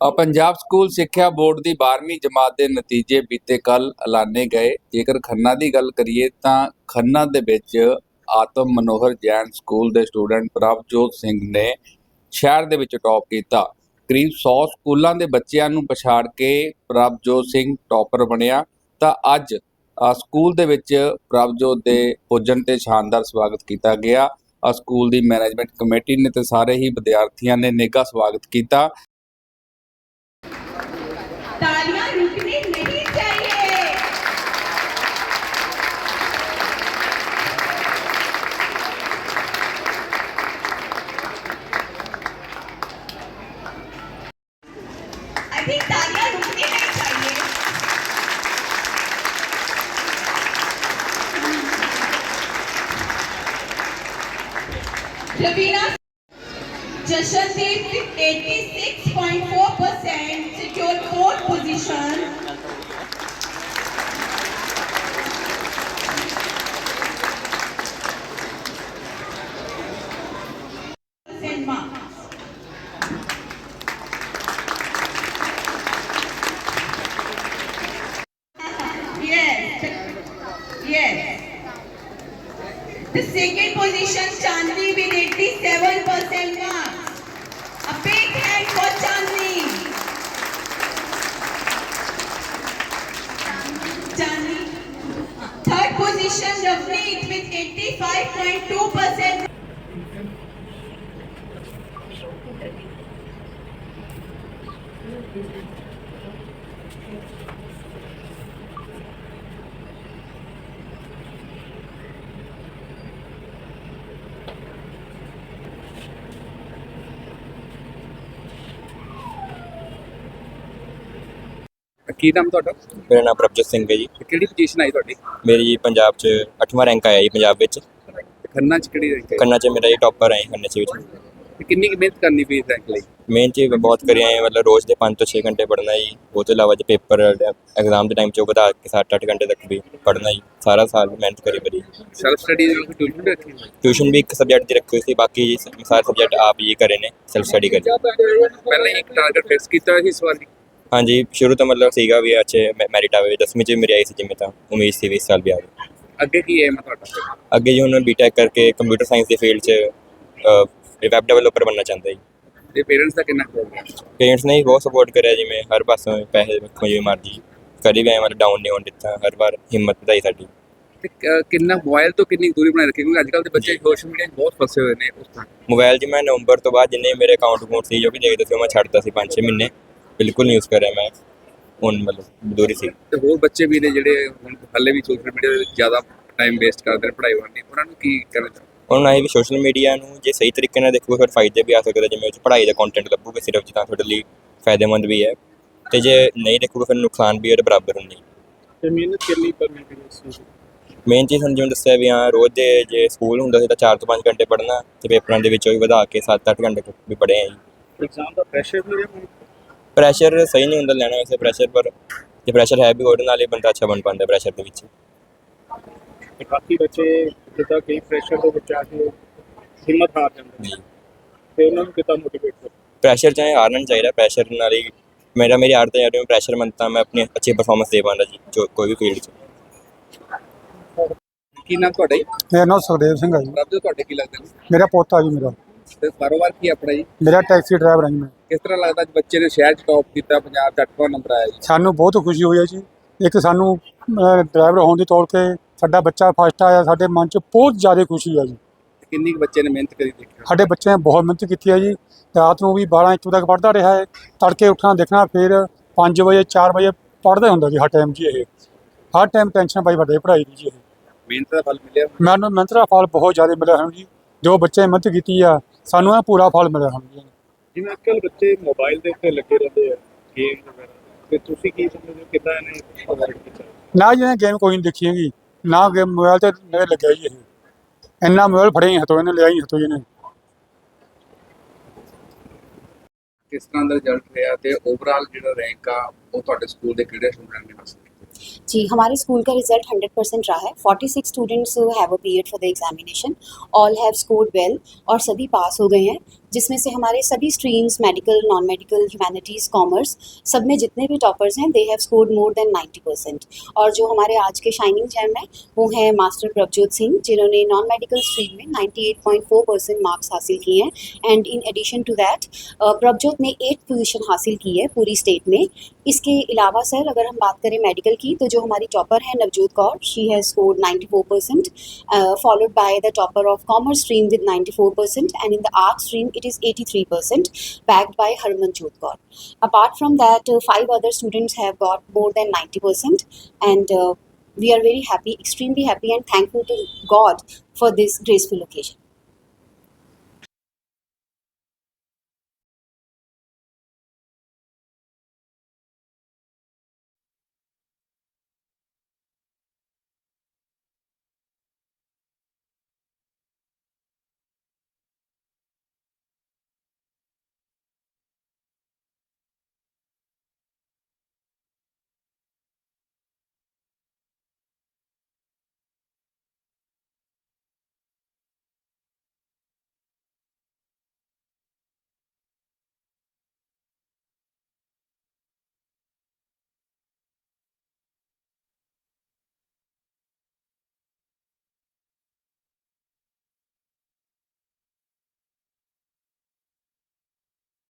Punjab school ਸਿੱਖਿਆ board ਦੀ 12ਵੀਂ ਜਮਾਤ ਦੇ ਨਤੀਜੇ ਬੀਤੇ ਕੱਲ ਐਲਾਨੇ ਗਏ। ਜੇਕਰ ਖੰਨਾ ਦੀ ਗੱਲ ਕਰੀਏ ਤਾਂ ਖੰਨਾ ਦੇ ਵਿੱਚ ਆਤਮ ਮਨੋਹਰ ਜੈਨ ਸਕੂਲ ਦੇ ਸਟੂਡੈਂਟ ਪ੍ਰਭਜੋਤ ਸਿੰਘ ਨੇ ਸ਼ਹਿਰ ਦੇ ਵਿੱਚ ਟੌਪ ਕੀਤਾ। ਕਰੀਬ 100 ਸਕੂਲਾਂ ਦੇ ਬੱਚਿਆਂ ਨੂੰ ਪਛਾੜ ਕੇ ਪ੍ਰਭਜੋਤ ਸਿੰਘ ਟੌਪਰ ਬਣਿਆ। ਤਾਂ ਅੱਜ ਸਕੂਲ ਦੇ ਵਿੱਚ ਪ੍ਰਭਜੋਤ ਦੇ ਪੁੱਜਣ ਤੇ ਸ਼ਾਨਦਾਰ ਸਵਾਗਤ ਕੀਤਾ ਗਿਆ। ਸਕੂਲ ਦੀ ਮੈਨੇਜਮੈਂਟ ਕਮੇਟੀ ਨੇ ਤੇ ਸਾਰੇ ਹੀ ਵਿਦਿਆਰਥੀਆਂ ਨੇ ਨਿੱਘਾ ਸਵਾਗਤ ਕੀਤਾ। तालियाँ रुकनी नहीं चाहिए। Jashandeep 86.4% Percent marks. Yes. Yes. The second position, Chandni with 87% marks. A big hand for Chandni. Chandni. Third position, Ravneet with 85.2%. ਕੀ ਨਾਮ ਤੁਹਾਡਾ? ਮੇਰਾ ਨਾਮ ਪ੍ਰਭਜੋਤ ਸਿੰਘ ਹੈ ਜੀ। ਤੇ ਕਿਹੜੀ ਪੋਜੀਸ਼ਨ ਆਈ ਤੁਹਾਡੀ? ਮੇਰੀ ਜੀ ਪੰਜਾਬ 'ਚ 8ਵਾਂ ਰੈਂਕ ਆਇਆ ਜੀ ਪੰਜਾਬ ਵਿੱਚ। ਖੰਨਾ ਚ ਕਿਹੜੀ ਰਹੀ ਕੰਨਾ 'ਚ ਮੇਰਾ ਜੀ ਟੌਪਰ ਆਏ ਖੰਨੇ 'ਚ ਵਿੱਚ ਤੇ ਕਿੰਨੀ ਕੁ ਮਿਹਨਤ ਕਰਨੀ ਪਈ ਰੈਂਕ ਲਈ? ਮੇਨ ਚੀਜ਼ ਬਹੁਤ ਕਰੀ ਆਏ ਮਤਲਬ ਰੋਜ਼ ਦੇ 5 ਤੋਂ 6 ਘੰਟੇ ਪੜ੍ਹਨਾ ਜੀ। ਉਹ ਤੋਂ ਇਲਾਵਾ ਜੇ ਪੇਪਰ ਐਗਜ਼ਾਮ ਦੇ ਟਾਈਮ 'ਚ ਉਹ ਵਧਾ ਕੇ 7-8 ਘੰਟੇ ਤੱਕ ਵੀ ਪੜ੍ਹਨਾ ਜੀ। ਸਾਰਾ ਸਾਲ ਮਿਹਨਤ ਕਰੀ ਬੜੀ ਸੈਲਫ ਸਟੱਡੀ ਦੀ ਕੋਈ ਟਿਊਸ਼ਨ ਵੀ ਰੱਖੀ ਹੋਈ? ਟਿਊਸ਼ਨ ਵੀ ਇੱਕ ਸਬਜੈਕਟ ਦੀ ਰੱਖੀ ਹੋਈ ਸੀ। ਬਾਕੀ ਜੀ ਸਾਰੇ ਸਬਜੈਕਟ ਆਪ ਹੀ ਕਰੇ ਨੇ ਸੈਲਫ ਸਟੱਡੀ ਕਰੀ। ਪਹਿਲਾਂ ਇੱਕ ਟਾਰਗੇਟ ਫਿਕਸ ਕੀਤਾ ਹੋਇਆ ਸੀ ਇਸ ਵਾਰ? ਦੀ ਹਾਂਜੀ ਸ਼ੁਰੂ ਤੋਂ ਮਤਲਬ ਸੀਗਾ ਵੀ ਅੱਛੇ ਮੈਰਿਟ ਆਵੇ 10ਵੀਂ 'ਚ ਮੇਰੀ ਆਈ ਸੀ ਜਿਵੇਂ ਤਾਂ। ਉਮੀਦ ਸੀ ਵੀ ਇਸ ਸਾਲ ਵੀ ਆਵੇ। ਅੱਗੇ ਕੀ ਹੈ ਤੁਹਾਡਾ? ਅੱਗੇ ਜੀ ਹੁਣ ਮੈਂ ਬੀਟੈਕ ਕਰਕੇ ਕੰਪਿਊਟਰ ਸਾਇੰਸ ਦੇ ਫੀਲਡ 'ਚ ਵੈਬ ਡਿਵੈਲਪਰ ਬਣਨਾ ਚਾਹੁੰਦਾ ਜੀ। ਤੇ ਪੇਰੈਂਟਸ ਦਾ ਕਿੰਨਾ ਹੋ? ਗਿਆ ਪੇਰੈਂਟਸ ਨੇ ਵੀ ਬਹੁਤ ਸਪੋਰਟ ਕਰਿਆ ਜਿਵੇਂ ਹਰ ਪਾਸੋਂ ਪੈਸੇ ਰੱਖੋ ਜਿਵੇਂ ਮਰਜ਼ੀ। ਕਦੀ ਵੀ ਐਂ ਮਤਲਬ ਡਾਊਨ ਨਹੀਂ ਹੋਣ ਦਿੱਤਾ ਹਰ ਵਾਰ ਹਿੰਮਤ ਵਧਾਈ ਸਾਡੀ। ਤੇ ਕ- ਕਿੰਨਾ ਮੋਬਾਈਲ ਤੋਂ ਕਿੰਨੀ ਦੂਰੀ ਬਣਾਈ ਰੱਖੀ? ਕਿਉਂਕਿ ਅੱਜ ਕੱਲ੍ਹ ਦੇ ਬੱਚੇ ਸੋਸ਼ਲ ਮੀਡੀਆ 'ਚ ਬਹੁਤ ਫਸੇ ਹੋਏ ਨੇ ਉਸ ਤਰ੍ਹਾਂ ਮੋਬਾਈਲ 'ਚ ਮੈਂ ਨਵੰਬਰ ਤੋਂ ਬਾਅਦ ਜਿੰਨੇ ਮੇਰੇ ਅਕਾਊਂਟ ਅਕਾਊਂਟ ਸੀ ਜੋ ਵੀ ਦੇਖਦੇ ਸੀ ਮੈਂ ਛੱਡਦਾ ਸੀ 5-6 ਮਹੀਨੇ। ਬਿਲਕੁਲ ਨਹੀਂ ਯੂਜ਼ ਕਰਿਆ ਮੈਂ। ਹੁਣ ਮਤਲਬ ਦੂਰੀ ਸੀ। ਤੇ ਹੋਰ ਬੱਚੇ ਵੀ ਨੇ ਜਿਹੜੇ ਹੁਣ ਹਾਲੇ ਵੀ ਸੋਸ਼ਲ ਮੀਡੀਆ ਦੇ ਵਿੱਚ ਜ਼ਿਆਦਾ ਟਾਈਮ ਵੇਸਟ ਕਰਦੇ ਨੇ ਪੜ੍ਹਾਈ ਵੱਲ ਨਹੀਂ ਉਹਨਾਂ ਨੂੰ ਕੀ ਕਰਨਾ ਉਹਨਾਂ ਇਹ ਵੀ ਸੋਸ਼ਲ ਮੀਡੀਆ ਨੂੰ ਜੇ ਸਹੀ ਤਰੀਕੇ ਨਾਲ ਦੇਖੋਗੇ ਫਿਰ ਫਾਇਦੇ ਵੀ ਆ ਸਕਦੇ ਜਿਵੇਂ ਉਹ 'ਚ ਪੜ੍ਹਾਈ ਦਾ ਕੰਟੈਂਟ ਲੱਭੋਗੇ ਸਿਰਫ ਜਿੱਦਾਂ ਤੁਹਾਡੇ ਲਈ ਫਾਇਦੇਮੰਦ ਵੀ ਹੈ। ਤੇ ਜੇ ਨਹੀਂ ਦੇਖੋਗੇ ਫਿਰ ਨੁਕਸਾਨ ਵੀ ਉਹਦੇ ਬਰਾਬਰ ਹੁੰਦੀ ਤੇ ਮਿਹਨਤ ਕਰਨੀ ਕਰਨੀ ਪਈ ਉਸ ਚੀਜ਼ ਦੀ। ਮੇਨ ਚੀਜ਼ ਸਾਨੂੰ ਜਿਵੇਂ ਦੱਸਿਆ ਵੀ ਹਾਂ ਰੋਜ਼ ਦੇ ਜੇ ਸਕੂਲ ਹੁੰਦਾ ਸੀ ਤਾਂ 4 ਤੋਂ 5 ਘੰਟੇ ਪੜ੍ਹਨਾ ਤੇ ਪੇਪਰਾਂ ਦੇ ਵਿੱਚ ਉਹ ਵੀ ਵਧਾ ਕੇ 7-8 ਘੰਟੇ ਵੀ ਪੜ੍ਹੇ ਆ ਜੀ। ਐਗਜ਼ਾਮ ਦਾ ਪ੍ਰੈਸ਼ਰ ਵੀ ਰਿਹਾ ਪ੍ਰੈਸ਼ਰ ਸਹੀ ਨਹੀਂ ਹੁੰਦਾ ਲੈਣਾ ਵੈਸੇ ਪ੍ਰੈਸ਼ਰ ਪਰ ਜੇ ਪ੍ਰੈਸ਼ਰ ਹੈ ਵੀ ਉਹਦੇ ਨਾਲ ਹੀ ਬੰਦਾ ਅੱਛਾ ਬਣ ਪਾਉਂਦਾ ਪ੍ਰੈਸ਼ਰ ਦੇ ਵਿੱਚ। ਤੇ ਬਾਕੀ ਬੱਚੇ ਜਿੱਦਾਂ ਕਈ ਪ੍ਰੈਸ਼ਰ ਤੋਂ ਬਚਾ ਕੇ ਹਿੰਮਤ ਹਾਰ ਜਾਂਦੇ ਨੇ। ਤੇ ਉਹਨਾਂ ਨੂੰ ਕਿੱਦਾਂ ਮੋਟੀਵੇਟ ਕਰੋ ਪ੍ਰੈਸ਼ਰ ਚਾਹੇ ਹਾਰਨਾ ਨਹੀਂ ਚਾਹੀਦਾ ਪ੍ਰੈਸ਼ਰ ਨਾਲ ਹੀ ਮੇਰਾ ਮੇਰੀ ਆਦਤ ਹੈ ਜਦੋਂ ਪ੍ਰੈਸ਼ਰ ਮੰਨਤਾ ਮੈਂ ਆਪਣੀ ਅੱਛੀ ਪਰਫਾਰਮੈਂਸ ਦੇ ਪਾਉਂਦਾ ਜੀ ਜੋ ਕੋਈ ਵੀ ਫੀਲਡ 'ਚ। ਕੀ ਨਾਮ ਤੁਹਾਡਾ ਜੀ? ਮੇਰਾ ਨਾਮ ਸੁਖਦੇਵ ਸਿੰਘ ਹੈ ਜੀ। ਰੱਬ ਤੁਹਾਡੇ ਕੀ ਲੱਗਦਾ ਨੇ ਮੇਰਾ ਪੋਤਾ ਜੀ ਮੇਰਾ। ਤੇ ਕਾਰੋਬਾਰ ਕੀ ਹੈ ਆਪਣਾ ਜੀ? ਮੇਰਾ ਟੈਕਸੀ ਡਰਾਈਵਰ ਹਾਂ ਜੀ ਮੈਂ ਕਿਸ ਤਰ੍ਹਾਂ ਲੱਗਦਾ ਅੱਜ ਬੱਚੇ ਨੇ ਸ਼ਹਿਰ 'ਚ ਟੌਪ ਕੀਤਾ ਪੰਜਾਬ 'ਚ 8ਵਾਂ ਨੰਬਰ ਆਇਆ ਜੀ? ਸਾਨੂੰ ਬਹੁਤ ਖੁਸ਼ੀ ਹੋਈ ਹੈ ਜੀ। ਇੱਕ ਸਾਨੂੰ ਡਰਾਈਵਰ ਹੋਣ ਦੇ ਤੌਰ ਤੇ ਸਾਡਾ ਬੱਚਾ ਫਸਟ ਆਇਆ ਸਾਡੇ ਮਨ 'ਚ ਬਹੁਤ ਜ਼ਿਆਦਾ ਖੁਸ਼ੀ ਹੈ ਜੀ। ਕਿੰਨੀ ਕੁ ਬੱਚੇ ਨੇ ਮਿਹਨਤ ਕਰੀ ਦੇਖਿਆ? ਸਾਡੇ ਬੱਚੇ ਨੇ ਬਹੁਤ ਮਿਹਨਤ ਕੀਤੀ ਹੈ ਜੀ। ਰਾਤ ਨੂੰ ਵੀ 12 1 ਤੱਕ ਪੜ੍ਹਦਾ ਰਿਹਾ ਹੈ। ਤੜਕੇ ਉੱਠਣਾ ਦੇਖਣਾ ਫਿਰ 5 ਵਜੇ 4 ਵਜੇ ਪੜ੍ਹਦਾ ਹੁੰਦਾ ਜੀ ਹਰ ਟਾਈਮ ਜੀ ਇਹ। ਹਰ ਟਾਈਮ ਟੈਨਸ਼ਨ ਪਾਈ ਵੱਡੇ ਪੜ੍ਹਾਈ ਦੀ ਜੀ ਇਹ। ਮਿਹਨਤ ਦਾ ਫਲ ਮਿਲਿਆ ਮੈਨੂੰ ਮਿਹਨਤ ਦਾ ਫਲ ਬਹੁਤ ਜ਼ਿਆਦਾ ਮਿਲਿਆ ਹਨ ਜੀ। ਜੋ ਬੱਚੇ ਮਿਹਨਤ ਕੀਤੀ ਆ ਸਾਨੂੰ ਇਹ ਪੂਰਾ ਫਲ ਮਿਲਿਆ ਹਨ ਜੀ। ਜਿਵੇਂ ਅੱਜਕੱਲ ਬੱਚੇ ਮੋਬਾਈਲ ਦੇ ਉੱਤੇ ਲੱਗੇ ਰਹਿੰਦੇ ਆ ਗੇਮ ਵਗੈਰਾ ਤੇ ਤੁਸੀਂ ਕੀ ਸਮਝਦੇ ਹੋ ਕਿੱਦਾਂ ਇਹਨੇ ਕੀਤਾ? ਨਾ ਜਿਹਨੇ ਗੇਮ ਕੋਈ ਨਹੀਂ ਦੇਖੀ ਹੈਗੀ। ਨਾ ਗੇਮ ਮੋਬਾਈਲ ਤੇ ਨਜ਼ਰ ਲੱਗਿਆ ਜੀ ਇਹ ਇੰਨਾ ਮੋਬਾਈਲ ਫੜੇ ਹੀ ਹਤੋਂ ਇਹਨੇ ਲਿਆ ਹੀ ਹਤੋਂ ਇਹਨੇ ਕਿਸ ਤਰ੍ਹਾਂ ਦਾ ਰਿਜ਼ਲਟ ਰਿਹਾ ਤੇ ਓਵਰਆਲ ਜਿਹੜਾ ਰੈਂਕ ਆ ਉਹ ਤੁਹਾਡੇ ਸਕੂਲ ਦੇ ਕਿਹੜੇ ਸਟੂਡੈਂਟ ਨੇ ਹਾਸਲ ਕੀਤਾ जी हमारे स्कूल का रिजल्ट 100 परसेंट रहा है 46 students have appeared for the examination all have scored well और सभी पास हो गए हैं जिसमें से हमारे सभी streams medical non medical humanities commerce सब में जितने भी टॉपर्स हैं they have scored more than 90 percent और जो हमारे आज के शाइनिंग जैम हैं, वो हैं मास्टर प्रभजोत सिंह जिन्होंने नॉन मेडिकल स्ट्रीम में 98.4 परसेंट मार्क्स हासिल किए हैं. And in addition to that Prabhjot ने एट पोजीशन हासिल की है पूरी स्टेट में. इसके अलावा सर अगर हम बात करें मेडिकल की तो जो हमारी टॉपर है Navjot Kaur she has scored 94 percent followed by the topper of commerce stream with 94% and in the art stream it is 83% backed by Harmanjot Kaur. Apart from that, uh, five other students have got more than 90% and uh, we are very happy, extremely happy and thankful to God for this graceful occasion.